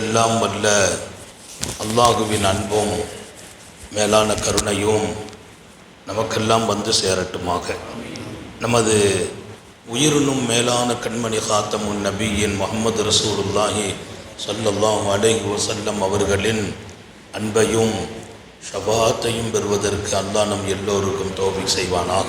எல்லாம் வல்ல அல்லாஹுவின் அன்பும் மேலான கருணையும் நமக்கெல்லாம் வந்து சேரட்டுமாக. நமது உயிரினும் மேலான கண்மணி காத்தமுன் நபியின் முகமது ரசூலுல்லாஹி ஸல்லல்லாஹு அலைஹி வசல்லம் அவர்களின் அன்பையும் ஷபாத்தையும் பெறுவதற்கு அல்லாஹ் நம் எல்லோருக்கும் தோல்வி செய்வானாக.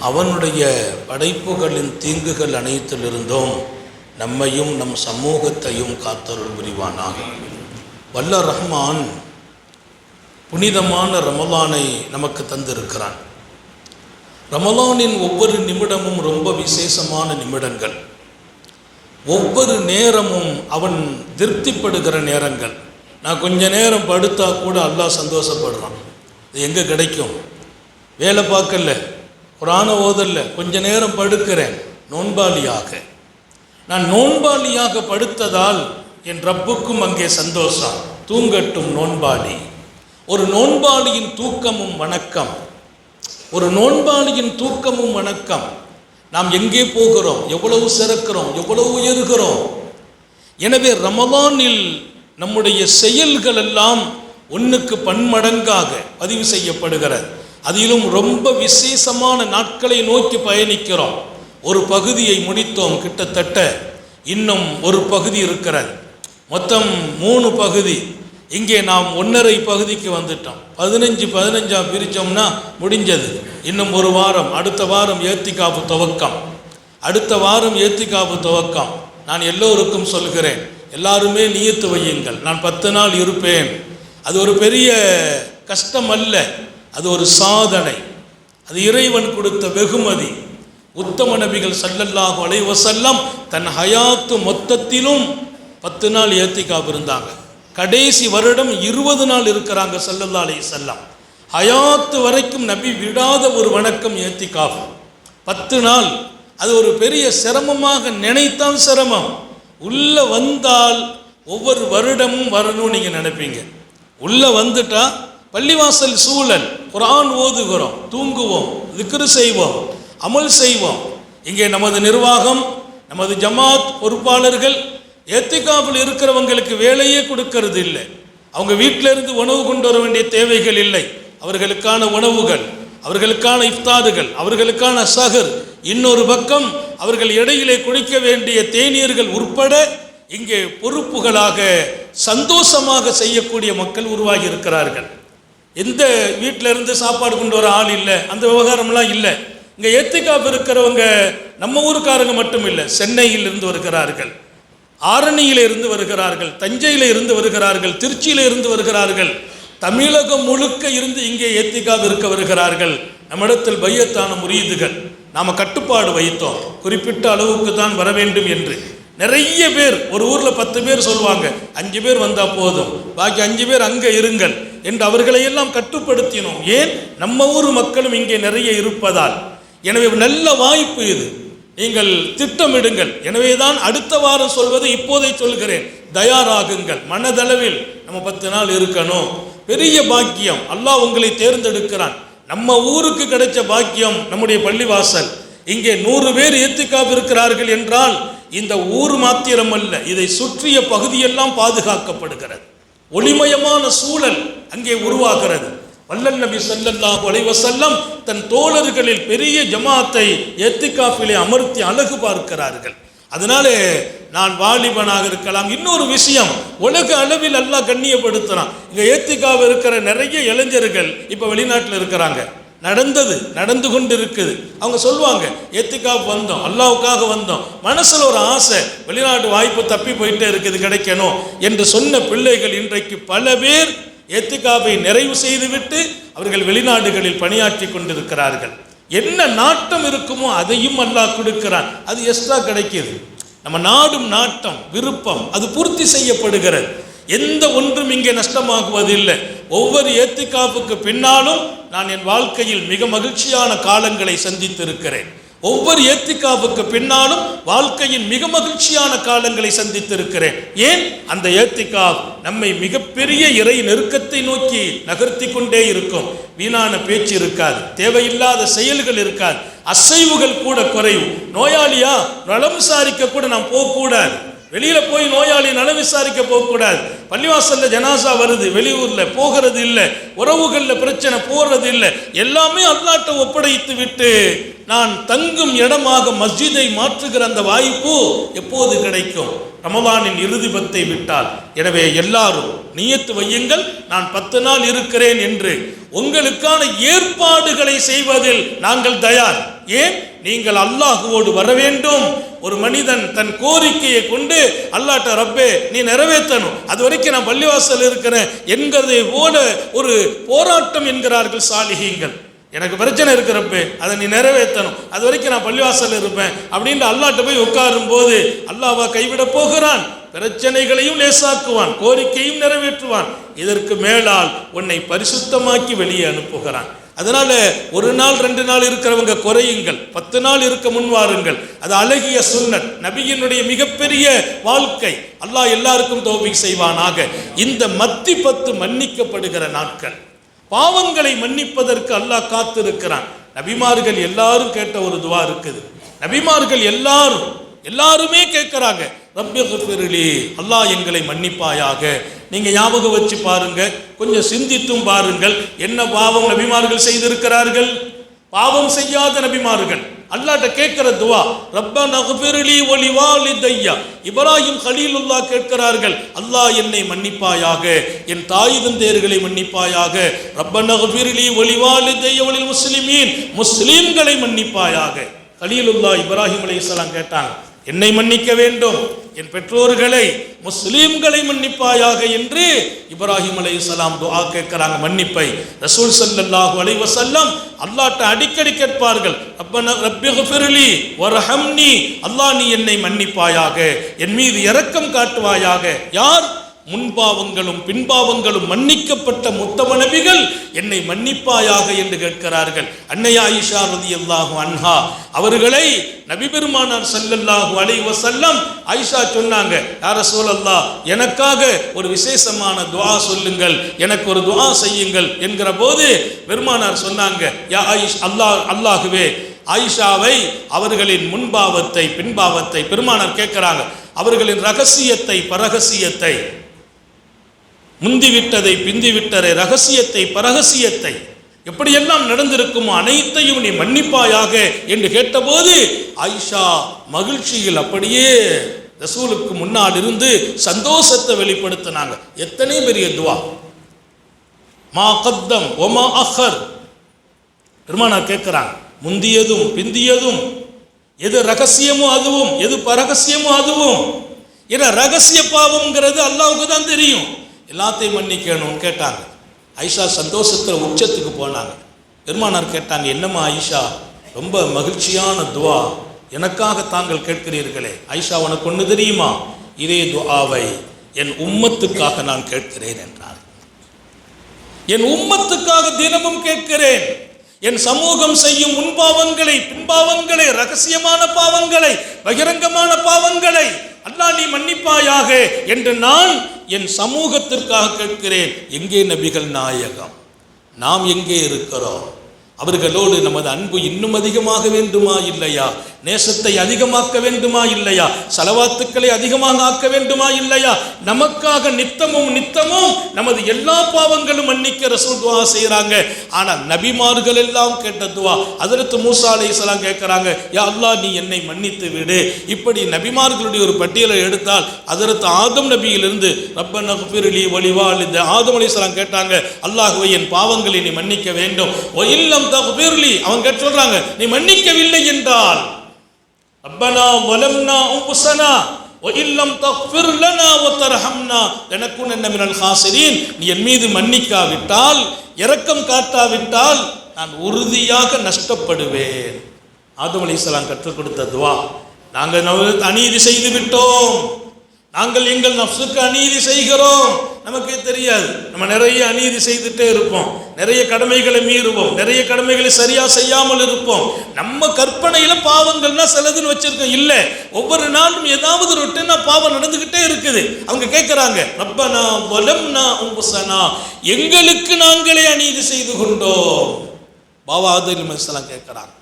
அவனுடைய படைப்புகளின் தீங்குகள் அனைத்திலிருந்தும் நம்மையும் நம் சமூகத்தையும் காத்தருள் புரிவானாக. வல்ல ரஹ்மான் புனிதமான ரமலானை நமக்கு தந்திருக்கிறான். ரமலானின் ஒவ்வொரு நிமிடமும் ரொம்ப விசேஷமான நிமிடங்கள். ஒவ்வொரு நேரமும் அவன் திருப்திப்படுகிற நேரங்கள். நான் கொஞ்ச நேரம் படுத்தா கூட அல்லாஹ் சந்தோஷப்படுறான். இது எங்கே கிடைக்கும்? வேலை பார்க்கல. குரான ஓதல்ல கொஞ்ச நேரம் படுக்கிறேன் நோன்பாளியாக. நான் நோன்பாளியாக படுத்ததால் என் ரப்புக்கும் அங்கே சந்தோஷம். தூங்கட்டும் நோன்பாளி. ஒரு நோன்பாளியின் தூக்கமும் வணக்கம். ஒரு நோன்பாளியின் தூக்கமும் வணக்கம். நாம் எங்கே போகிறோம்? எவ்வளவு சிறக்கிறோம்? எவ்வளவு உயர்கிறோம்? எனவே ரமலானில் நம்முடைய செயல்கள் எல்லாம் ஒன்றுக்கு பன்மடங்காக பதிவு செய்யப்படுகிறது. அதிலும் ரொம்ப விசேஷமான நாட்களை நோக்கி பயணிக்கிறோம். ஒரு பகுதியை முடித்தோம் கிட்டத்தட்ட. இன்னும் ஒரு பகுதி இருக்கிறது. மொத்தம் மூணு பகுதி. இங்கே நாம் ஒன்றரை பகுதிக்கு வந்துட்டோம். பதினஞ்சு பதினஞ்சாம் பிரித்தோம்னா முடிஞ்சது. இன்னும் ஒரு வாரம். அடுத்த வாரம் ஏத்திக்காப்பு துவக்கம். அடுத்த வாரம் ஏத்திக்காப்பு துவக்கம். நான் எல்லோருக்கும் சொல்கிறேன். எல்லாருமே நியத்து வையுங்கள். நான் பத்து நாள் இருப்பேன். அது ஒரு பெரிய கஷ்டம் அல்ல. அது ஒரு சாதனை. அது இறைவன் கொடுத்த வெகுமதி. உத்தம நபிகள் சல்லல்லாஹு அலைஹி தன் ஹயாத்து மொத்தத்திலும் பத்து நாள் ஏத்திக்காப் இருந்தாங்க. கடைசி வருடம் இருபது நாள் இருக்கிறாங்க சல்லல்லா அலைஹி வஸல்லம். ஹயாத்து வரைக்கும் நபி விடாத ஒரு வணக்கம் ஏத்திக்காப்பு பத்து நாள். அது ஒரு பெரிய சிரமமாக நினைத்தால் சிரமம். உள்ள வந்தால் ஒவ்வொரு வருடமும் வரணும்னு நீங்கள் நினைப்பீங்க. உள்ள வந்துட்டா பள்ளிவாசல் சூழல். குரான் ஓதுகிறோம் தூங்குவோம் திக்ரு செய்வோம் அமல் செய்வோம். இங்கே நமது நிர்வாகம் நமது ஜமாத் பொறுப்பாளர்கள் ஏத்திகாப்பில் இருக்கிறவங்களுக்கு வேலையே கொடுக்கறது இல்லை. அவங்க வீட்டிலிருந்து உணவு கொண்டு வர வேண்டிய தேவைகள் இல்லை. அவர்களுக்கான உணவுகள் அவர்களுக்கான இஃப்தாதுகள் அவர்களுக்கான சகர் இன்னொரு பக்கம் அவர்கள் இடையிலே குடிக்க வேண்டிய தேநீர்கள் உட்பட இங்கே பொறுப்புகளாக சந்தோஷமாக செய்யக்கூடிய மக்கள் உருவாகி இருக்கிறார்கள். எந்த வீட்டிலேருந்து சாப்பாடு கொண்டு வர ஆள் இல்லை அந்த விவகாரம்லாம் இல்லை. இங்கே ஏத்திகாப் இருக்கிறவங்க நம்ம ஊருக்காரங்க மட்டும் இல்லை சென்னையில் இருந்து வருகிறார்கள் ஆரணியில் இருந்து வருகிறார்கள் தஞ்சையில் இருந்து வருகிறார்கள் திருச்சியில் இருந்து வருகிறார்கள் தமிழகம் முழுக்க இருந்து இங்கே ஏத்திக்காக இருக்க வருகிறார்கள். நம்மிடத்தில் பையத்தான முறியீதுகள் நாம் கட்டுப்பாடு வைத்தோம் குறிப்பிட்ட அளவுக்கு தான் வர வேண்டும் என்று. நிறைய பேர் ஒரு ஊரில் பத்து பேர் சொல்லுவாங்க அஞ்சு பேர் வந்தால் போதும் பாக்கி அஞ்சு பேர் அங்கே இருங்கள் என்று அவர்களையெல்லாம் கட்டுப்படுத்தினோம். ஏன்? நம்ம ஊர் மக்களும் இங்கே நிறைய இருப்பதால். எனவே நல்ல வாய்ப்பு இது. நீங்கள் திட்டமிடுங்கள். எனவே தான் அடுத்த வாரம் சொல்வது இப்போதை சொல்கிறேன். தயாராகுங்கள். மனதளவில் நம்ம பத்து நாள் இருக்கணும். பெரிய பாக்கியம். அல்லாஹ் உங்களை தேர்ந்தெடுக்கிறான். நம்ம ஊருக்கு கிடைச்ச பாக்கியம் நம்முடைய பள்ளிவாசல். இங்கே நூறு பேர் ஏத்திக்காப்பு இருக்கிறார்கள் என்றால் இந்த ஊர் மாத்திரம் அல்ல இதை சுற்றிய பகுதியெல்லாம் பாதுகாக்கப்படுகிறது. ஒளிமயமான சூழல் அங்கே உருவாகிறது. வல்லல் நபி ஸல்லல்லாஹு அலைஹி தன் தோழர்களில் பெரிய ஜமாத்தை எத்திகாஃபிலே அமர்த்தி அழகு பார்க்கிறார்கள். அதனாலே நான் வாலிபனாக இருக்கலாம். இன்னொரு விஷயம் உலக அளவில் அல்லாஹ் கண்ணியப்படுத்துறான். இங்கே ஏத்திகாவில் இருக்கிற நிறைய இளைஞர்கள் இப்போ வெளிநாட்டில் இருக்கிறாங்க. நடந்தது நடந்து கொண்டு இருக்குது அவங்க சொல்லுவாங்க எத்துக்காக வந்தோம் அல்லாவுக்காக வந்தோம். மனசில் ஒரு ஆசை வெளிநாட்டு வாய்ப்பு தப்பி போயிட்டே இருக்குது கிடைக்கணும். என்று சொன்ன பிள்ளைகள் இன்றைக்கு பல பேர் எத்துக்காவை நிறைவு செய்துவிட்டு அவர்கள் வெளிநாடுகளில் பணியாற்றி கொண்டிருக்கிறார்கள். என்ன நாட்டம் இருக்குமோ அதையும் அல்லாஹ் கொடுக்கிறான். அது எக்ஸ்ட்ரா கிடைக்கிது. நம்ம நாடும் நாட்டம் விருப்பம் அது பூர்த்தி செய்யப்படுகிறது. எந்த ஒன்றும் இங்கே நஷ்டமாகுவதில்லை. ஒவ்வொரு ஏத்திக்காப்புக்கு பின்னாலும் நான் என் வாழ்க்கையில் மிக மகிழ்ச்சியான காலங்களை சந்தித்திருக்கிறேன். ஒவ்வொரு ஏத்திக்காவுக்கு பின்னாலும் வாழ்க்கையின் மிக மகிழ்ச்சியான காலங்களை சந்தித்திருக்கிறேன். ஏன்? அந்த ஏத்திக்காவ் நம்மை மிகப்பெரிய இறை நெருக்கத்தை நோக்கி நகர்த்தி கொண்டே இருக்கும். வீணான பேச்சு இருக்காது தேவையில்லாத செயல்கள் இருக்காது அசைவுகள் கூட குறையும். நோயாளியா? நலம் விசாரிக்க கூட நாம் போகக்கூடாது. வெளியில் போய் நோயாளி நல விசாரிக்க போகக்கூடாது. பள்ளிவாசலில் ஜனாசா வருது வெளியூரில் போகிறது இல்லை உறவுகளில் பிரச்சனை போகிறது இல்லை எல்லாமே அல்லாட்ட ஒப்படைத்து விட்டு நான் தங்கும் இடமாக மஸ்ஜிதை மாற்றுகிற அந்த வாய்ப்பு எப்போது கிடைக்கும்? ரமலானின் இறுதி பத்தை விட்டால். எனவே எல்லாரும் நியத்து வையுங்கள் நான் பத்து நாள் இருக்கிறேன் என்று. உங்களுக்கான ஏற்பாடுகளை செய்வதில் நாங்கள் தயார். ஏன்? நீங்கள் அல்லாஹுவோடு வர வேண்டும். ஒரு மனிதன் தன் கோரிக்கையை கொண்டு அல்லாட்ட ரப்பே நீ நிறைவேற்றணும். அது வரைக்கும் நான் பள்ளிவாசல் இருக்கிறேன் என்கிறதை போல ஒரு போராட்டம் என்கிறார்கள் சாலிகீங்கள் எனக்கு பிரச்சனை இருக்கிறப்ப அதை நீ நிறைவேற்றணும். அது வரைக்கும் நான் பள்ளிவாசல் இருப்பேன் அப்படின்ட்டு அல்லாட்ட போய் உட்காரும் போது அல்லாவா கைவிட போகிறான். பிரச்சனைகளையும் லேசாக்குவான் கோரிக்கையும் நிறைவேற்றுவான். இதற்கு மேலால் உன்னை பரிசுத்தமாக்கி வெளியே அனுப்புகிறான். அதனால ஒரு நாள் ரெண்டு நாள் இருக்கிறவங்க குறையுங்கள். பத்து நாள் இருக்க முன்வாருங்கள் அது அழகிய சுன்னத் நபியினுடைய மிகப்பெரிய வாழ்க்கை. அல்லாஹ் எல்லாருக்கும் தோல்வி செய்வானாக. இந்த மத்தி பத்து மன்னிக்கப்படுகிற நாட்கள். பாவங்களை மன்னிப்பதற்கு அல்லாஹ் காத்திருக்கிறான். நபிமார்கள் எல்லாரும் கேட்ட ஒரு துவா இருக்குது. நபிமார்கள் எல்லாரும் எல்லாருமே கேட்கிறாங்க. ரப்பி அல்லாஹ் எங்களை மன்னிப்பாயாக. நீங்கள் ஞாபகம் வச்சு பாருங்க கொஞ்சம் சிந்தித்தும் பாருங்கள் என்ன பாவம் நபிமார்கள் செய்திருக்கிறார்கள்? பாவம் செய்யாத நபிமார்கள். அல்லாட்ட கேட்கிற துவா ரப்பனா குஃபிர்லி ஒலி வாலிதையா இப்ராஹிம் ஹலீலுல்லா கேட்கிறார்கள் அல்லாஹ் என்னை மன்னிப்பாயாக என் தாய் தந்தையர்களை மன்னிப்பாயாக. ரப்ப குஃபிர்லி ஒலி வாலிதையா ஒலில் முஸ்லிமீன். முஸ்லீம்களை மன்னிப்பாயாக. கலீலுல்லா இப்ராஹிம் அலைஹிஸ்ஸலாம் கேட்டாங்க என்னை மன்னிக்க வேண்டும். என் பெற்றோர்களை முஸ்லீம்களை மன்னிப்பாயாக என்று இப்ராஹிம் அலைஹிஸ்ஸலாம் துஆ கேட்கிறாங்க. மன்னிப்பை. ரசூல் ஸல்லல்லாஹு அலைஹி வசல்லம் அல்லாட்ட அடிக்கடி கேட்பார்கள். ரப்பன ரப்பிக்ஃபிர்லி வர்ஹம்னி. அல்லாஹ் நீ என்னை மன்னிப்பாயாக. என் மீது இரக்கம் காட்டுவாயாக. யார்? முன்பாவங்களும் பின்பாவங்களும் மன்னிக்கப்பட்ட முத்தம நபிகள் என்னை மன்னிப்பாயாக என்று கேட்கிறார்கள். அன்னை ஆயிஷா ரதியல்லாஹு அன்ஹா அவர்களை நபி பெருமானார் ஸல்லல்லாஹு அலைஹி செல்லம் ஆயிஷா சொன்னாங்க யார சோழல்லா எனக்காக ஒரு விசேஷமான துவா சொல்லுங்கள் எனக்கு ஒரு துவா செய்யுங்கள் என்கிற போது பெருமானார் சொன்னாங்க யா ஆயிஷ் அல்லாஹ் அல்லாஹுவே ஆயிஷாவை அவர்களின் முன்பாவத்தை பின்பாவத்தை பெருமானார் கேட்கிறாங்க அவர்களின் ரகசியத்தை பரகசியத்தை முந்திவிட்டதை பிந்திவிட்டதை ரகசியத்தை பரகசியத்தை. எப்படியெல்லாம் நடந்திருக்குமோ அனைத்தையும் நீ மன்னிப்பாயாக என்று கேட்டபோது ஆயிஷா மகிழ்ச்சியில் அப்படியே ரசூலுக்கு முன்னால் இருந்து சந்தோஷத்தை வெளிப்படுத்தினாங்க. எத்தனை பெரிய துவா. மா கத்தம் ஒமா அஹர். பெருமானார் கேட்குறாங்க முந்தியதும் பிந்தியதும் எது ரகசியமோ அதுவும் எது பரகசியமோ அதுவும். ஏன்னா ரகசிய பாவம்ங்கிறது அல்லாவுக்கு தான் தெரியும். எல்லாத்தையும் மன்னிக்கணும்னு கேட்டாங்க. ஐஷா சந்தோஷத்தில் உச்சத்துக்கு போனாங்க. பெருமானார் கேட்டாங்க என்னம்மா ஐஷா ரொம்ப மகிழ்ச்சியான துவா. எனக்காக தாங்கள் கேட்கிறீர்களே. ஐஷா உனக்கு ஒன்று தெரியுமா? இதே துவாவை என் உம்மத்துக்காக நான் கேட்கிறேன் என்றார். என் உம்மத்துக்காக தினமும் கேட்கிறேன். என் சமூகம் செய்யும் முன்பாவங்களை பின்பாவங்களை ரகசியமான பாவங்களை பகிரங்கமான பாவங்களை அல்லா நீ மன்னிப்பாயாக என்று நான் என் சமூகத்திற்காக கேட்கிறேன். எங்கே நபிகள் நாயகம்? நாம் எங்கே இருக்கிறோம்? அவர்களோடு நமது அன்பு இன்னும் அதிகமாக வேண்டுமா? இல்லையா? நேசத்தை அதிகமாக்க வேண்டுமா இல்லையா? செலவாத்துக்களை அதிகமாக ஆக்க வேண்டுமா இல்லையா? நமக்காக நித்தமும் நித்தமும் நமது எல்லா பாவங்களும் மன்னிக்க ரசூல் துவா செய்கிறாங்க ஆனால் நபிமார்கள் எல்லாம் கேட்ட துவா அதற்கு மூசா அலைஹிஸ்ஸலாம் கேட்குறாங்க யா அல்லாஹ் நீ என்னை மன்னித்து விடு. இப்படி நபிமார்களுடைய ஒரு பட்டியலை எடுத்தால் அதற்கு ஆதம் நபியிலிருந்து ரப்ப நகுபிரலி வலிவால் இந்த ஆதம் அலைஹிஸ்ஸலாம் கேட்டாங்க அல்லாஹுவை என் பாவங்களை நீ மன்னிக்க வேண்டும். ஒ இல்லம் தகுபிர்லி அவங்க கேட்டு சொல்கிறாங்க நீ மன்னிக்கவில்லை என்றால். ரப்பனா வலம்னா உம்புசனா இல்லம் தஃபிர் லனா வத்தர்ஹம்னா எனக்கும் என்ன மினல் ஹாசிரீன்? நீ என் மீது மன்னிக்காவிட்டால் இரக்கம் காட்டாவிட்டால் நான் உறுதியாக நஷ்டப்படுவேன். ஆதம் அலி இஸ்லாம் கற்றுக் கொடுத்த துவா. நாங்கள் அநீதி செய்து விட்டோம். நாங்கள் எங்கள் நப்சுக்கு அநீதி செய்கிறோம். நமக்கே தெரியாது. நம்ம நிறைய அநீதி செய்துட்டே இருப்போம். நிறைய கடமைகளை மீறுவோம். நிறைய கடமைகளை சரியா செய்யாமல் இருப்போம். நம்ம கற்பனையில பாவங்கள்னா சிலதுன்னு வச்சிருக்கோம். இல்ல ஒவ்வொரு நாளும் ஏதாவது ரொட்டினா பாவம் நடந்துகிட்டே இருக்குது. அவங்க கேட்கிறாங்க ரப்பனா வலம்னா உம்புசனா எங்களுக்கு நாங்களே அநீதி செய்து கொண்டோம். பாபா ஆதரி மசலாம் கேட்கிறாங்க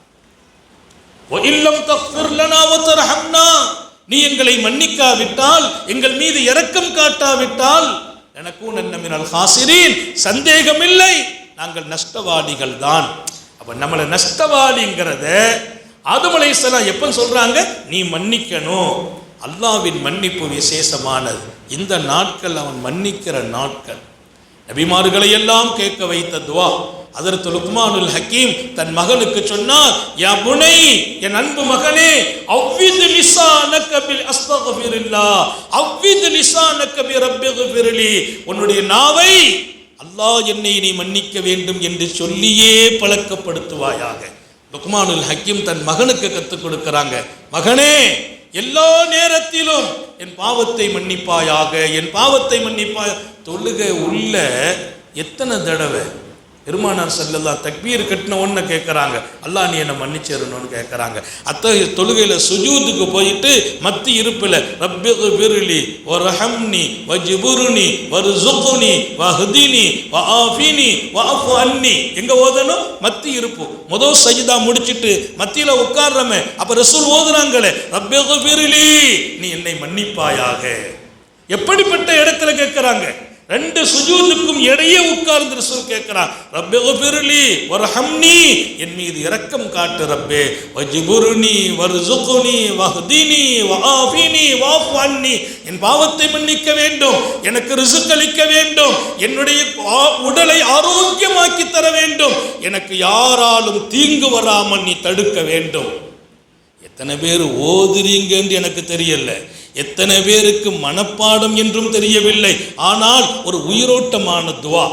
இல்லம் தஃபிர் லனா வதர்ஹம்னா நீ எங்களை மன்னிக்காவிட்டால் எங்கள் மீது இரக்கம் காட்டாவிட்டால் எனக்கும் மினல் ஹாசிரீன் சந்தேகமில்லை. நாங்கள் நஷ்டவாதிகள் தான் அப்ப நம்மளை நஷ்டவாதிங்கிறத ஆதம் அலைஹிஸ்ஸலாம் எப்ப சொல்றாங்க? நீ மன்னிக்கணும். அல்லாவின் மன்னிப்பு விசேஷமானது. இந்த நாட்கள் அவன் மன்னிக்கிற நாட்கள். நபிமார்களை எல்லாம் கேட்க வைத்த துவா. அதற்கு லுக்மானுல் ஹக்கீம் தன் மகனுக்கு சொன்னார் யா புனை என் அன்பு மகனே அவ்விது லிசானக பில் அஸ்தக்ஃபிருல்லாஹ் அவ்விது லிசானக பி ரப்பிக்ஃபிர்லி உன்னுடைய நாவை அல்லாஹ் என்னை நீ மன்னிக்க வேண்டும் என்று சொல்லியே பழக்கப்படுத்துவாயாக. லுக்மானுல் ஹக்கீம் தன் மகனுக்கு கற்றுக் கொடுக்கிறாங்க மகனே எல்லா நேரத்திலும் என் பாவத்தை மன்னிப்பாயாக என் பாவத்தை மன்னிப்பாய் தொழுக உள்ள எத்தனை தடவை பெருமானார் செல்லல்லா தக்பீர் கட்டின ஒன்று கேட்குறாங்க அல்லாஹ் நீ என்னை மன்னிச்சிடணும்னு கேட்குறாங்க அத்தகைய தொழுகையில் சுஜூத்துக்கு போயிட்டு மத்தி இருப்பில் ரப்பி பிருளி ஒரு ரஹம்னி வ ஜிபுருனி ஒரு ஜுகுனி வ ஹுதினி வ ஆஃபினி வ அஃபு அன்னி. எங்கே ஓதணும்? மத்தி இருப்பு. முதல் சஜிதா முடிச்சிட்டு மத்தியில் உட்கார்றமே. அப்போ ரசூல் ஓதுறாங்களே ரப்பி பிருளி நீ என்னை மன்னிப்பாயாக. எப்படிப்பட்ட இடத்துல கேட்குறாங்க ரெண்டு சுஜூதுக்கும் இடையே உட்கார்ந்து ரசூல் கேட்கிறார் ரப்பே பிருளி ஹம்னி என் மீது இரக்கம் காட்டு ரப்பே வஜிபுருனி வர்சுகுனி வஹ்தினி வஆஃபினி வாஃபான்னி என் பாவத்தை மன்னிக்க வேண்டும் எனக்கு ரிசுக் அளிக்க வேண்டும் என்னுடைய உடலை ஆரோக்கியமாக்கி தர வேண்டும் எனக்கு யாராலும் தீங்கு வராமல் நீ தடுக்க வேண்டும். எத்தனை பேர் ஓதுறீங்க என்று எனக்கு தெரியல. எத்தனை பேருக்கு மனப்பாடம் என்றும் தெரியவில்லை. ஆனால் ஒரு உயிரோட்டமான துவா.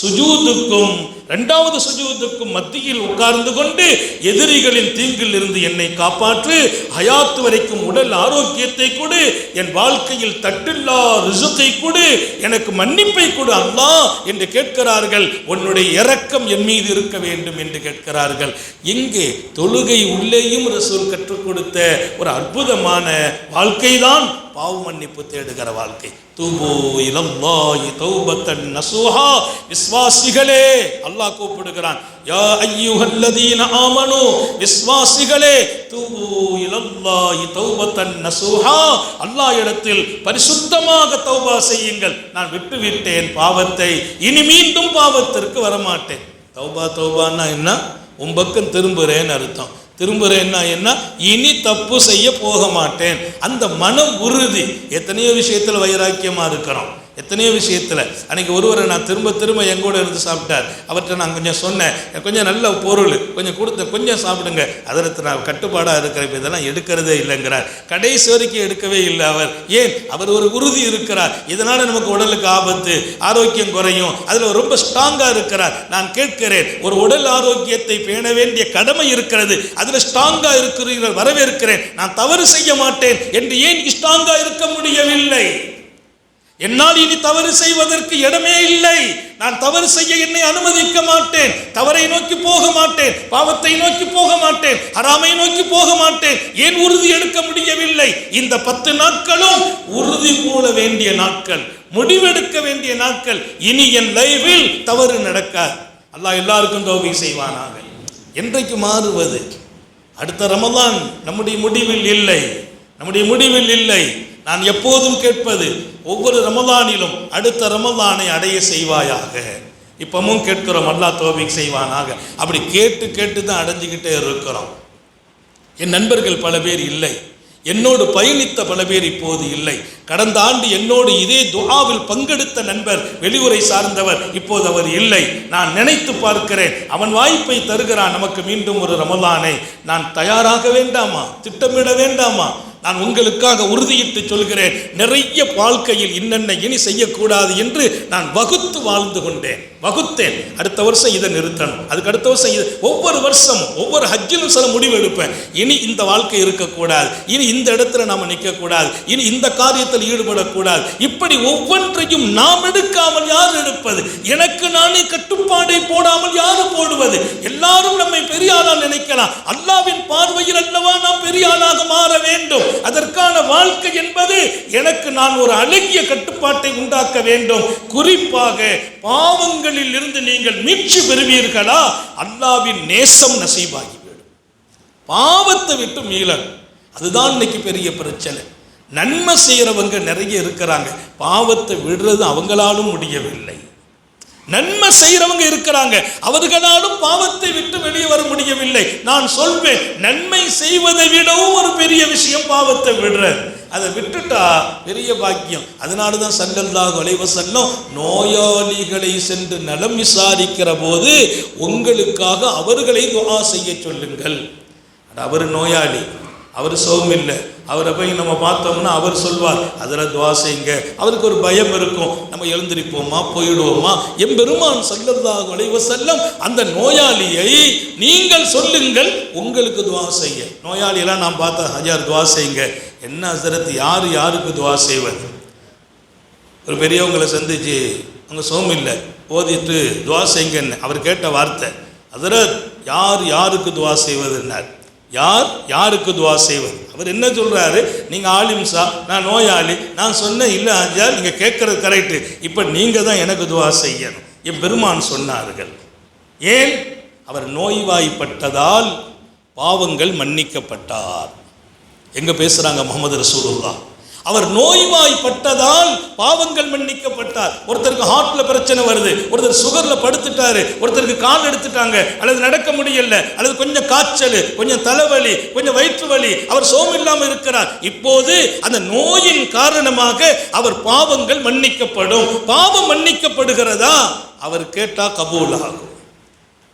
சுஜூதுக்கும் இரண்டாவது சுஜூதுக்கும் மத்தியில் உட்கார்ந்து கொண்டு எதிரிகளின் தீங்கில் இருந்து என்னை காப்பாற்று ஹயாத்து வரைக்கும் உடல் ஆரோக்கியத்தை கொடு என் வாழ்க்கையில் தட்டில்லா ரிசுக்கை கொடு எனக்கு மன்னிப்பை கொடு அல்லா என்று கேட்கிறார்கள். உன்னுடைய இரக்கம் என் மீது இருக்க வேண்டும் என்று கேட்கிறார்கள். இங்கே தொழுகை உள்ளேயும் ரசூல் கற்றுக் கொடுத்த ஒரு அற்புதமான வாழ்க்கைதான் பாவ மன்னிப்பு தேடுகிற வாழ்க்கை. தூபோ இலல்லாஹி தௌபத்தன் நசூஹா. விஸ்வாசிகளே அல்லாஹ் கூப்பிடுகிறான். யா ஐயுஹல்லதீன ஆமனு விஸ்வாசிகளே தூபோ இலல்லாஹி தௌபத்தன் நசூஹா. அல்லாஹ் இடத்தில் பரிசுத்தமாக தௌபா செய்யுங்கள். நான் விட்டு விட்டேன் பாவத்தை. இனி மீண்டும் பாவத்திற்கு வரமாட்டேன். தௌபா தௌபான்னா என்ன? உன் பக்கம் திரும்புறேன்னு அர்த்தம். திரும்புறேன்னா என்ன இனி தப்பு செய்ய போக மாட்டேன். அந்த மன உறுதி. எத்தனையோ விஷயத்தில் வைராக்கியமாக இருக்கிறோம். எத்தனையோ விஷயத்தில். அன்றைக்கி ஒருவரை நான் திரும்ப திரும்ப எங்கூட இருந்து சாப்பிட்டார். அவர்கிட்ட நான் கொஞ்சம் சொன்னேன் கொஞ்சம் நல்ல பொருள் கொஞ்சம் கொடுத்த கொஞ்சம் சாப்பிடுங்க. அதற்கு நான் கட்டுப்பாடாக இருக்கிற இப்போ இதெல்லாம் எடுக்கிறதே இல்லைங்கிறார். கடைசி வரைக்கும் எடுக்கவே இல்லை அவர். ஏன்? அவர் ஒரு உறுதி இருக்கிறார். இதனால் நமக்கு உடலுக்கு ஆபத்து ஆரோக்கியம் குறையும். அதில் ரொம்ப ஸ்ட்ராங்காக இருக்கிறார். நான் கேட்கிறேன் ஒரு உடல் ஆரோக்கியத்தை பேண வேண்டிய கடமை இருக்கிறது. அதில் ஸ்ட்ராங்காக இருக்கிறீர்கள் வரவேற்கிறேன். நான் தவறு செய்ய மாட்டேன் என்று ஏன் ஸ்ட்ராங்காக இருக்க முடியவில்லை? என்னால் இனி தவறு செய்வதற்கு இடமே இல்லை. நான் தவறு செய்ய என்னை அனுமதிக்க மாட்டேன். தவறை நோக்கி போக மாட்டேன். பாவத்தை நோக்கி போக மாட்டேன். ஹராமை நோக்கி போக மாட்டேன். ஏன் உறுதி எடுக்க முடியவில்லை? இந்த பத்து நாட்களும் உறுதி கூற வேண்டிய நாட்கள் முடிவெடுக்க வேண்டிய நாட்கள். இனி என் லைஃபில் தவறு நடக்காது. அல்லாஹ் எல்லாருக்கும் தோல்வி செய்வானாக. என்றைக்கு மாறுவது? அடுத்த ரமதான் நம்முடைய முடிவில் இல்லை. நம்முடைய முடிவில் இல்லை. நான் எப்போதும் கேட்பது ஒவ்வொரு ரமலானிலும் அடுத்த ரமலானை அடைய செய்வாயாக. இப்பவும் கேட்கிறோம் அல்லாஹ் தோபிக் செய்வானாக. அப்படி கேட்டு கேட்டு தான் அடைஞ்சுக்கிட்டே இருக்கிறோம். என் நண்பர்கள் பல பேர் இல்லை. என்னோடு பயணித்த பல பேர் இப்போது இல்லை. கடந்த ஆண்டு என்னோடு இதே துஆவில் பங்கெடுத்த நண்பர் வெளியுறை சார்ந்தவர் இப்போது அவர் இல்லை. நான் நினைத்து பார்க்கிறேன் அவன் வாய்ப்பை தருகிறான் நமக்கு மீண்டும் ஒரு ரமலானை. நான் தயாராக வேண்டாமா? திட்டமிட வேண்டாமா? நான் உங்களுக்காக உறுதியிட்டு சொல்கிறேன். நிறைய வாழ்க்கையில் இன்னென்ன இனி செய்யக்கூடாது என்று நான் வகுத்து வாழ்ந்து கொண்டேன். வகுத்தேன். அடுத்த வருஷம் இதை நிறுத்தணும். அதுக்கு அடுத்த வருஷம் இது ஒவ்வொரு வருஷமும் ஒவ்வொரு ஹஜ்ஜிலும் சில முடிவு எடுப்பேன். இனி இந்த வாழ்க்கை இருக்கக்கூடாது. இனி இந்த இடத்துல நாம நிற்கக்கூடாது இனி இந்த காரியத்தில் ஈடுபடக்கூடாது. இப்படி ஒவ்வொன்றையும் நாம் எடுக்காமல் யார் எடுப்பது? எனக்கு நானே கட்டுப்பாடை போடாமல் யார் போடுவது? எல்லாரும் நம்மை பெரிய வைக்கலாம் அல்லாவின் பார்வையில் அல்லவா நாம் பெரிய ஆளாக மாற வேண்டும். அதற்கான வாழ்க்கை என்பது எனக்கு நான் ஒரு அழகிய கட்டுப்பாட்டை உண்டாக்க வேண்டும். குறிப்பாக பாவங்களில் இருந்து நீங்கள் மீட்சி பெறுவீர்களா? அல்லாவின் நேசம் நசீபாகிவிடும் பாவத்தை விட்டு மீளணும். அதுதான் இன்னைக்கு பெரிய பிரச்சனை. நன்மை செய்கிறவங்க நிறைய இருக்கிறாங்க. பாவத்தை விடுறது அவங்களாலும் முடியவில்லை. நன்மை செய்கிறவங்க இருக்கிறாங்க. அவர்களாலும் பாவத்தை விட்டு வெளியே வர முடியவில்லை. நான் சொல்வேன் நன்மை செய்வதை விடவும் ஒரு பெரிய விஷயம் பாவத்தை விடுறது அதை விட்டுட்டா பெரிய பாக்கியம். அதனால தான் சல்லல்லாஹு அலைஹி நோயாளிகளை சென்று நலம் விசாரிக்கிற போது உங்களுக்காக அவர்களை துவா செய்ய சொல்லுங்கள். அவர் நோயாளி. அவர் சோமில்லை அவரை போய் நம்ம பார்த்தோம்னா அவர் சொல்வார் அதில் துவா செய்யுங்க. அவருக்கு ஒரு பயம் இருக்கும். நம்ம எழுந்திருப்போமா போயிடுவோமா? எம்பெருமான் சல்லல்லாஹு அலைஹி வஸல்லம் அந்த நோயாளியை நீங்கள் சொல்லுங்கள் உங்களுக்கு துவா செய்ய. நோயாளியெல்லாம் நான் பார்த்தா ஹஜார் துவா செய்யுங்க. என்ன ஹசரத் யார் யாருக்கு துவா செய்வது ஒரு பெரியவங்களை சந்திச்சு அவங்க இல்லை ஓதிட்டு துவா செய்யுங்கன்னு. அவர் கேட்ட வார்த்தை அதில் யார் யாருக்கு துவா செய்வதுன்னார்? யார்? யாருக்கு துவா செய்வது? அவர் என்ன சொல்கிறாரு நீங்கள் ஆலிம்சா நான் நோயாளி நான் சொன்னேன் இல்லை ஆஜா நீங்கள் கேட்குறது கரெக்டு இப்போ நீங்கள் தான் எனக்கு துவா செய்யணும். என் பெருமான் சொன்னார்கள். ஏன்? அவர் நோய்வாய்ப்பட்டதால் பாவங்கள் மன்னிக்கப்பட்டார். எங்கே பேசுகிறாங்க முகமது ரசூலுல்லா அவர் நோய்வாய்ப்பட்டதால் பாவங்கள் மன்னிக்கப்பட்டார். ஒருத்தருக்கு ஹார்ட்ல பிரச்சனை வருது ஒருத்தர் சுகர்ல படுத்துட்டாரு ஒருத்தருக்கு கால் எடுத்துட்டாங்க அல்லது நடக்க முடியல அல்லது கொஞ்சம் காய்ச்சல் கொஞ்சம் தலைவலி கொஞ்சம் வயிற்று வலி அவர் சோம் இல்லாம இருக்கிறார். இப்போது அந்த நோயின் காரணமாக அவர் பாவங்கள் மன்னிக்கப்படும். பாவம் மன்னிக்கப்படுகிறதா? அவர் கேட்டா கபூல் ஆகும்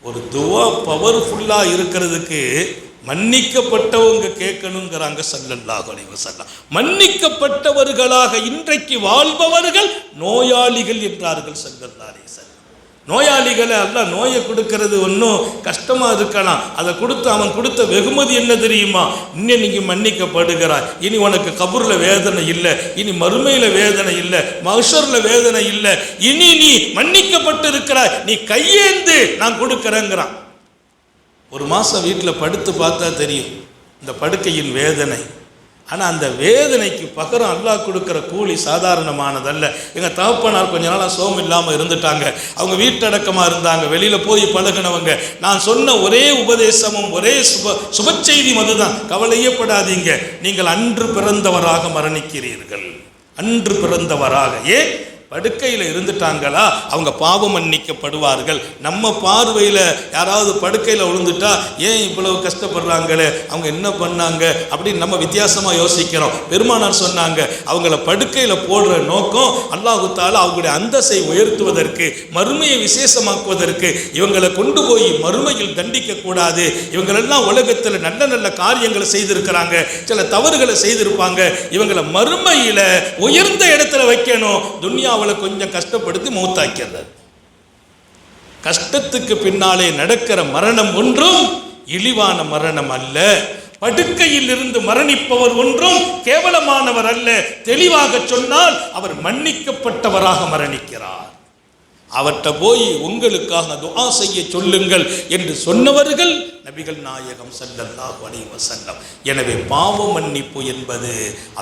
ஒரு துவா பவர்ஃபுல்லாக இருக்கிறதுக்கு மன்னிக்கப்பட்டவங்க கேட்கணுங்கிறாங்க சல்லல்லாஹ் அலைஹி வஸல்லம். மன்னிக்கப்பட்டவர்களாக இன்றைக்கு வாழ்பவர்கள் நோயாளிகள் என்றார்கள் சல்லல்லா அலைஹி நோயாளிகளை அல்ல நோயை கொடுக்கறது ஒன்றும் கஷ்டமாக இருக்கலாம். அதை கொடுத்து அவன் கொடுத்த வெகுமதி என்ன தெரியுமா? இன்னும் நீங்கள் மன்னிக்கப்படுகிறாய். இனி உனக்கு கபூரில் வேதனை இல்லை. இனி மறுமையில் வேதனை இல்லை. மகசூரில் வேதனை இல்லை. இனி நீ மன்னிக்கப்பட்டு இருக்கிறாய் நீ கையேந்து நான் கொடுக்குறேங்கிறான். ஒரு மாதம் வீட்டில் படுத்து பார்த்தா தெரியும். இந்த படுக்கையின் வேதனை. ஆனால் அந்த வேதனைக்கு பகரம் அல்லாஹ் கொடுக்குற கூலி சாதாரணமானதல்ல. எங்கள் தகப்பனார் கொஞ்ச நாளாக சோம் இல்லாமல் இருந்துட்டாங்க. அவங்க வீட்டடக்கமாக இருந்தாங்க. வெளியில் போய் பழகினவங்க. நான் சொன்ன ஒரே உபதேசமும் ஒரே சுப சுப செய்தி அதுதான். கவலையே நீங்கள் அன்று பிறந்தவராக மரணிக்கிறீர்கள். அன்று பிறந்தவராக. ஏன்? படுக்கையில் இருந்துட்டாங்களா அவங்க பாவம் மன்னிக்கப்படுவார்கள். நம்ம பார்வையில் யாராவது படுக்கையில் விழுந்துட்டா ஏன் இவ்வளவு கஷ்டப்படுறாங்களே? அவங்க என்ன பண்ணாங்க? அப்படின்னு நம்ம வித்தியாசமாக யோசிக்கிறோம். பெருமானார் சொன்னாங்க அவங்கள படுக்கையில் போடுற நோக்கம் அல்லாஹுத்தால அவங்களுடைய அந்தஸ்தை உயர்த்துவதற்கு மறுமையை விசேஷமாக்குவதற்கு இவங்களை கொண்டு போய் மறுமையில் தண்டிக்க கூடாது. இவங்களெல்லாம் உலகத்தில் நல்ல நல்ல காரியங்களை செய்திருக்கிறாங்க சில தவறுகளை செய்திருப்பாங்க. இவங்களை மறுமையில் உயர்ந்த இடத்துல வைக்கணும். அவளை கொஞ்சம் கஷ்டப்படுத்தி மௌத்தாக்கிறார் கஷ்டத்துக்கு பின்னாலே நடக்கிற மரணம் ஒன்றும் இழிவான மரணம் அல்ல. படுக்கையில் இருந்து மரணிப்பவர் ஒன்றும் கேவலமானவர் அல்ல. தெளிவாக சொன்னால் அவர் மன்னிக்கப்பட்டவராக மரணிக்கிறார். அவர்கிட்ட போய் உங்களுக்காக துஆ செய்ய சொல்லுங்கள் என்று சொன்னவர்கள் நபிகள் நாயகம் ஸல்லல்லாஹு அலைஹி வசல்லம் எனவே பாவ மன்னிப்பு என்பது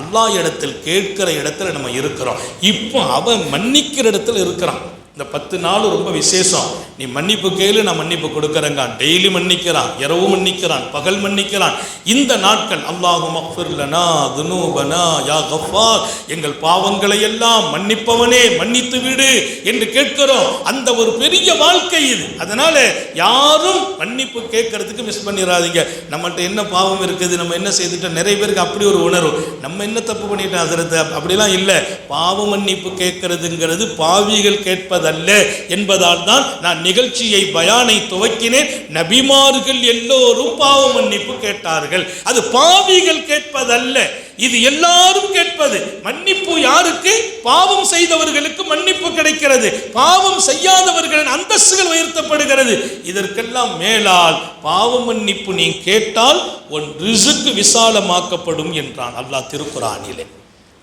அல்லாஹ் இடத்தில் கேட்கிற இடத்துல நம்ம இருக்கிறோம். இப்போ அவன் மன்னிக்கிற இடத்துல இருக்கிறான். இந்த பத்து நாள் ரொம்ப விசேஷம். நீ மன்னிப்பு கேளு நான் மன்னிப்பு கொடுக்குறேங்கான் டெய்லி மன்னிக்கிறான் இரவு மன்னிக்கிறான் பகல் மன்னிக்கிறான். இந்த நாட்கள் அல்லாஹு மக்ஃபிர்லனா துனூபனா யா கஃபார் எங்கள் பாவங்களை எல்லாம் மன்னிப்பவனே மன்னித்து விடு என்று கேட்கிறோம். அந்த ஒரு பெரிய வாழ்க்கை இது. அதனால யாரும் மன்னிப்பு கேட்கறதுக்கு மிஸ் பண்ணிடாதீங்க நம்மகிட்ட என்ன பாவம் இருக்குது நம்ம என்ன செய்துட்டோம் நிறைய பேருக்கு அப்படி ஒரு உணர்வு. நம்ம என்ன தப்பு பண்ணிட்டோம் அதிரத்தை அப்படிலாம் இல்லை. பாவ மன்னிப்பு கேட்கறதுங்கிறது பாவிகள் கேட்பதல்ல கேட்பதல்ல என்பதால் தான் நான் நிகழ்ச்சியை பயானை துவக்கினேன். நபிமார்கள் எல்லோரும் பாவ மன்னிப்பு கேட்டார்கள். அது பாவிகள் கேட்பதல்ல. இது எல்லாரும் கேட்பது. மன்னிப்பு யாருக்கு? பாவம் செய்தவர்களுக்கு மன்னிப்பு கிடைக்கிறது. பாவம் செய்யாதவர்களின் அந்தஸ்துகள் உயர்த்தப்படுகிறது. இதற்கெல்லாம் மேலால் பாவ மன்னிப்பு நீ கேட்டால் உன் ரிசுக்கு விசாலமாக்கப்படும் என்றான் அல்லாஹ் திருக்குறானிலே.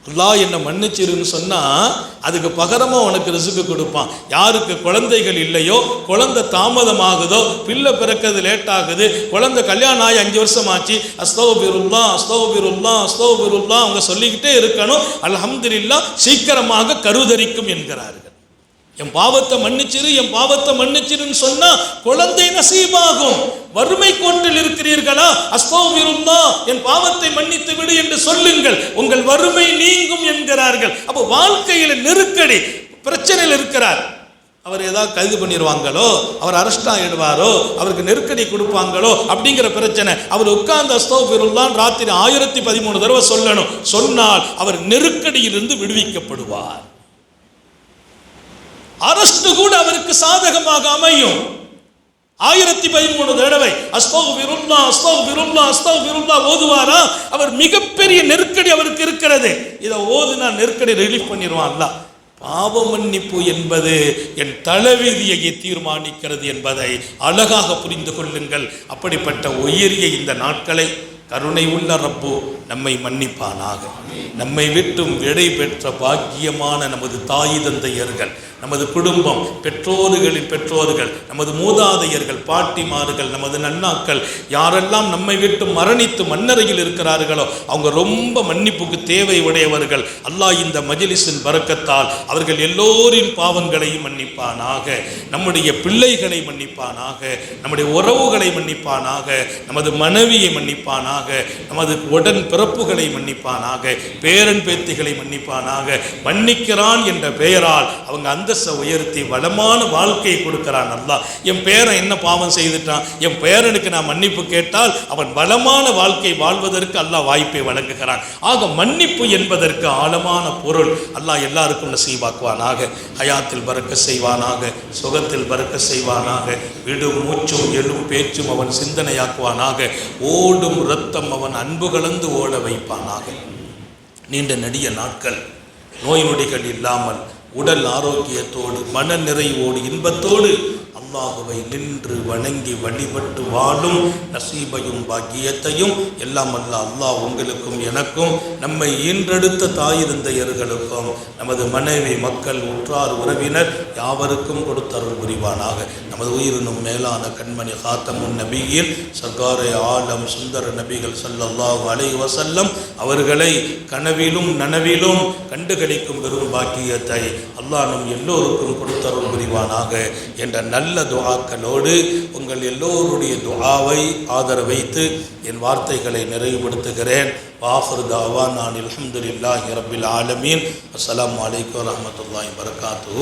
அல்லா என்னை மன்னிச்சிருன்னு சொன்னால் அதுக்கு பகரமாக உனக்கு ரிசுக்கு கொடுப்பான். யாருக்கு குழந்தைகள் இல்லையோ குழந்தை தாமதமாகுதோ பிள்ளை பிறக்கிறது லேட் ஆகுது குழந்தை கல்யாணம் ஆகி அஞ்சு வருஷம் ஆச்சு அஸ்தோபிருல்லா அஸ்தோபிருல்லா அஸ்தோபிருல்லா அவங்க சொல்லிக்கிட்டே இருக்கணும். அலமதுல்லா சீக்கிரமாக கருதரிக்கும் என்கிறார்கள். என் பாவத்தை மன்னிச்சிரு என் பாவத்தை மன்னிச்சிருன்னு சொன்னா குழந்தை நசீபாகும். வறுமை கொண்டில் இருக்கிறீர்களா? அஸ்தோபிருல்லா என் பாவத்தை மன்னித்து விடு என்று சொல்லுங்கள். உங்கள் வறுமை நீங்கும் என்கிறார்கள். அப்போ வாழ்க்கையில் நெருக்கடி பிரச்சனையில் இருக்கிறார். அவர் ஏதாவது கைது பண்ணிடுவாங்களோ அவர் அரெஸ்ட் ஆகிடுவாரோ அவருக்கு நெருக்கடி கொடுப்பாங்களோ? அப்படிங்கிற பிரச்சனை. அவர் உட்கார்ந்து அஸ்தோபிருல்லான் ராத்திரி ஆயிரத்தி பதிமூணு தடவை சொல்லணும். சொன்னால் அவர் நெருக்கடியிலிருந்து விடுவிக்கப்படுவார். அரசு கூட அவருக்கு சாதகமாக அமையும். ஆயிரத்தி பதிமூணு தடவை அஸ்தோகு விருல்லா அஸ்தோகு விருல்லா அஸ்தவ் விருல்லா ஓதுவாரா? அவர் மிகப்பெரிய நெருக்கடி அவருக்கு இருக்கிறது. இதை ஓதுனா நெருக்கடி ரிலீஃப் பண்ணிடுவான்ல பாவ மன்னிப்பு என்பது என் தலைவிதியை தீர்மானிக்கிறது என்பதை அழகாக புரிந்து கொள்ளுங்கள். அப்படிப்பட்ட உயரிய இந்த நாட்களை கருணை உள்ள ரப்பு நம்மை மன்னிப்பானாக. நம்மை விட்டும் விடை பெற்ற பாக்கியமான நமது தாய் தந்தையர்கள் நமது குடும்பம் பெற்றோர்களின் பெற்றோர்கள் நமது மூதாதையர்கள் பாட்டிமார்கள் நமது நன்னாக்கள் யாரெல்லாம் நம்மை விட்டு மரணித்து மண்ணறையில் இருக்கிறார்களோ அவங்க ரொம்ப மன்னிப்புக்கு தேவை உடையவர்கள். அல்லாஹ் இந்த மஜிலிஸின் பறக்கத்தால் அவர்கள் எல்லோரின் பாவங்களையும் மன்னிப்பானாக. நம்முடைய பிள்ளைகளை மன்னிப்பானாக. நம்முடைய உறவுகளை மன்னிப்பானாக. நமது மனைவியை மன்னிப்பானாக. நமது உடன் பிறப்புகளை மன்னிப்பானாக பேரன் பேத்திகளை மன்னிப்பானாக மன்னிக்கிறான் என்ற பெயரால் அவங்க அந்தஸ்தை உயர்த்தி வளமான வாழ்க்கையை கொடுக்கிறான் அல்லாஹ். என் பேரன் என்ன பாவம் செய்துட்டான்? என் பேரனுக்கு நான் மன்னிப்பு கேட்டால் அவன் வளமான வாழ்க்கை வாழ்வதற்கு அல்லாஹ் வாய்ப்பை வழங்குகிறான். ஆக மன்னிப்பு என்பதற்கு ஆழமான பொருள் அல்லாஹ் எல்லாருக்கும் நசீவாக்குவானாக. ஹயாத்தில் பறக்க செய்வானாக சுகத்தில் பறக்க செய்வானாக விடும் மூச்சும் எழும் பேச்சும் அவன் சிந்தனையாக்குவானாக. ஓடும் ரத்தம் அவன் அன்பு கலந்து ஓட வைப்பானாக. நீண்ட நெடிய நாட்கள் நோய் நொடிகள் இல்லாமல் உடல் ஆரோக்கியத்தோடு மன நிறைவோடு இன்பத்தோடு அல்லாஹுவை நின்று வணங்கி வழிபட்டு வாழும் நசீபையும் பாக்கியத்தையும் எல்லாம் அல்ல அல்லாஹ் உங்களுக்கும் எனக்கும் நம்மை ஈன்றெடுத்த தாய் தந்தையர்களுக்கும் நமது மனைவி மக்கள் உற்றார் உறவினர் யாவருக்கும் கொடுத்தருள் புரிவானாக. நமது உயிரினும் மேலான கண்மணி காத்தமுன் நபியில் சர்க்காரை ஆலம் சுந்தர நபிகள் ஸல்லல்லாஹு அலை வசல்லம் அவர்களை கனவிலும் நனவிலும் கண்டுகளிக்கும் பெரும் பாக்கியத்தை அல்லாஹ் நம் எல்லோருக்கும் கொடுத்தருள் புரிவானாக என்ற நல்ல துஆக்களோடு உங்கள் எல்லோருடைய துஆவை ஆதரவைத்து என் வார்த்தைகளை நிறைவுபடுத்துகிறேன். வாஹர் தாவா நான் அலமதுல்லாஹி ரபில் ஆலமீன். அஸ்லாம் வலைக்கம் வரஹ்மத்துல்லாஹி வரகாத்து